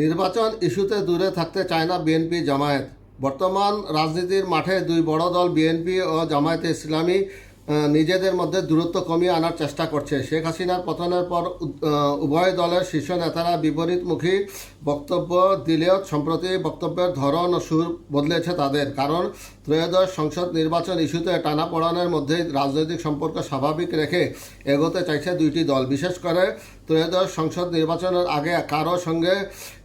নির্বাচন ইস্যুতে দূরে থাকতে চায় না বিএনপি জামায়াত। বর্তমান রাজনীতির মাঠে দুই বড় দল বিএনপি ও জামায়াতে ইসলামী নিজেদের মধ্যে দূরত্ব কমিয়ে আনার চেষ্টা করছে। শেখ হাসিনার পতনের পর উভয় দলের শীর্ষ নেতারা বিপরীতমুখী বক্তব্য দিলেও সম্প্রতি বক্তব্যের ধরন ও সুর বদলেছে তাদের। কারণ, ত্রয়োদশ সংসদ নির্বাচন ইস্যুতে টানাপোড়ানের মধ্যেই রাজনৈতিক সম্পর্ক স্বাভাবিক রেখে এগোতে চাইছে দুইটি দল। বিশেষ করে ত্রয়োদশ সংসদ নির্বাচনের আগে কারও সঙ্গে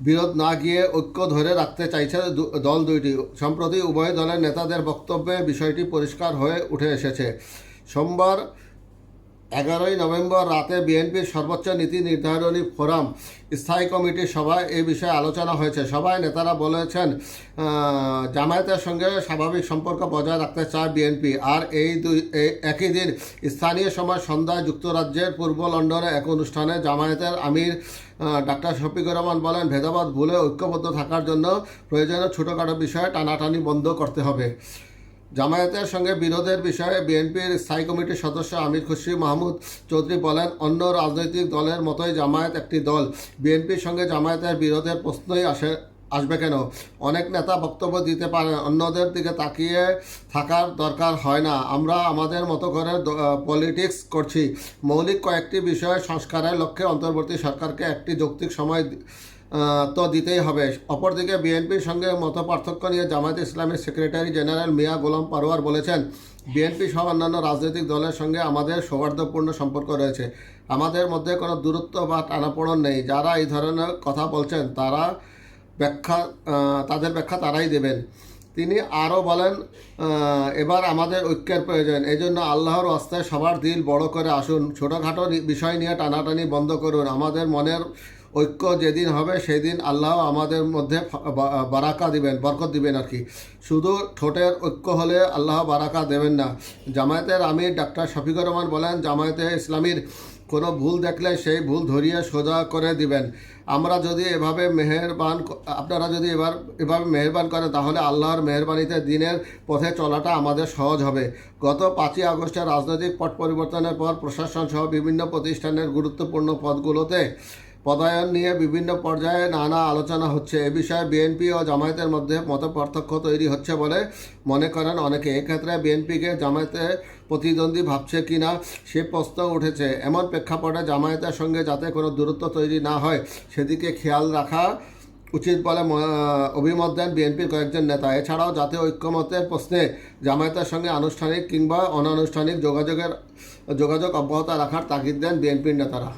বিরোধ না গিয়ে ঐক্য ধরে রাখতে চাইছে দল দুইটি। সম্প্রতি উভয় দলের নেতাদের বক্তব্যে বিষয়টি পরিষ্কার হয়ে উঠে এসেছে। সোমবার এগারোই নভেম্বর রাতে বিএনপির সর্বোচ্চ নীতি নির্ধারণী ফোরাম, স্থায়ী কমিটির সভায় এই বিষয়ে আলোচনা হয়েছে। সভায় নেতারা বলেছেন জামায়াতের সঙ্গে স্বাভাবিক সম্পর্ক বজায় রাখতে চায় বিএনপি। আর এই দুই একই দিন স্থানীয় সময় সন্ধ্যায় যুক্তরাজ্যের পূর্ব লন্ডনে এক অনুষ্ঠানে জামায়াতের আমির ডাক্তার শফিকুর রহমান বলেন ভেদাবাদ ভুলে ঐক্যবদ্ধ থাকার জন্য প্রয়োজনীয় ছোটোখাটো বিষয়ে টানাটানি বন্ধ করতে হবে। জামায়াতের সঙ্গে বিরোধের বিষয়ে বিএনপির স্থায়ী কমিটির সদস্য আমির খুশি মাহমুদ চৌধুরী বলেন, অন্য রাজনৈতিক দলের মতোই জামায়াত একটি দল। বিএনপির সঙ্গে জামায়াতের বিরোধের প্রশ্নই আসে আসবে কেন? অনেক নেতা বক্তব্য দিতে পারেন অন্যদের দিকে তাকিয়ে থাকার দরকার হয় না। আমরা আমাদের মতো করে পলিটিক্স করছি। মৌলিক কয়েকটি বিষয় সংস্কারের লক্ষ্যে অন্তর্বর্তী সরকারকে একটি যৌক্তিক সময় তো দিতেই হবে। অপরদিকে বিএনপির সঙ্গে মত পার্থক্য নিয়ে জামায়াত ইসলামের সেক্রেটারি জেনারেল মিয়া গোলাম পারোয়ার বলেছেন, বিএনপি সহ অন্যান্য রাজনৈতিক দলের সঙ্গে আমাদের সৌহার্দ্যপূর্ণ সম্পর্ক রয়েছে। আমাদের মধ্যে কোনো দূরত্ব বা টানাপোড়ন নেই। যারা এই ধরনের কথা বলছেন, তারা ব্যাখ্যা তাদের ব্যাখ্যা তারাই দেবেন। তিনি আরও বলেন এবার আমাদের ঐক্যের প্রয়োজন। এই জন্য আল্লাহর আস্তায় সবার দিল বড় করে আসুন। ছোটোখাটো বিষয় নিয়ে টানাটানি বন্ধ করুন। আমাদের মনের ঐক্য যেদিন হবে, সেদিন আল্লাহ আমাদের মধ্যে বারাকা দিবেন, বরকত দিবেন আর কি। শুধু ঠোঁটের ঐক্য হলে আল্লাহ বারাকা দেবেন না। জামায়াতের আমির ডাক্তার শফিকুর রহমান বলেন, জামায়াতে ইসলামীর কোনো ভুল দেখলে সেই ভুল ধরিয়ে সোজা করে দিবেন। আমরা যদি এভাবে মেহেরবান আপনারা যদি এবার, এভাবে মেহেরবান করেন, তাহলে আল্লাহর মেহরবানিতে দিনের পথে চলাটা আমাদের সহজ হবে। গত পাঁচই আগস্টের রাজনৈতিক পট পরিবর্তনের পর প্রশাসন সহ বিভিন্ন প্রতিষ্ঠানের গুরুত্বপূর্ণ পদগুলোতে পদায়ন নিয়ে বিভিন্ন পর্যায়ে নানা আলোচনা হচ্ছে। এ বিষয়ে বিএনপি ও জামায়াতের মধ্যে মত পার্থক্য তৈরি হচ্ছে বলে মনে করেন অনেকে। এক্ষেত্রে বিএনপিকে জামায়াতে প্রতিদ্বন্দ্বী ভাবছে কিনা সে প্রশ্ন উঠেছে। এমন প্রেক্ষাপটে জামায়াতের সঙ্গে যাতে কোনো দূরত্ব তৈরি না হয়, সেদিকে খেয়াল রাখা উচিত বলে অভিমত দেন বিএনপির কয়েকজন নেতা। এছাড়াও জাতীয় ঐক্যমতের প্রশ্নে জামায়াতের সঙ্গে আনুষ্ঠানিক কিংবা অনানুষ্ঠানিক যোগাযোগের, যোগাযোগ অব্যাহত রাখার তাগিদ দেন বিএনপির নেতারা।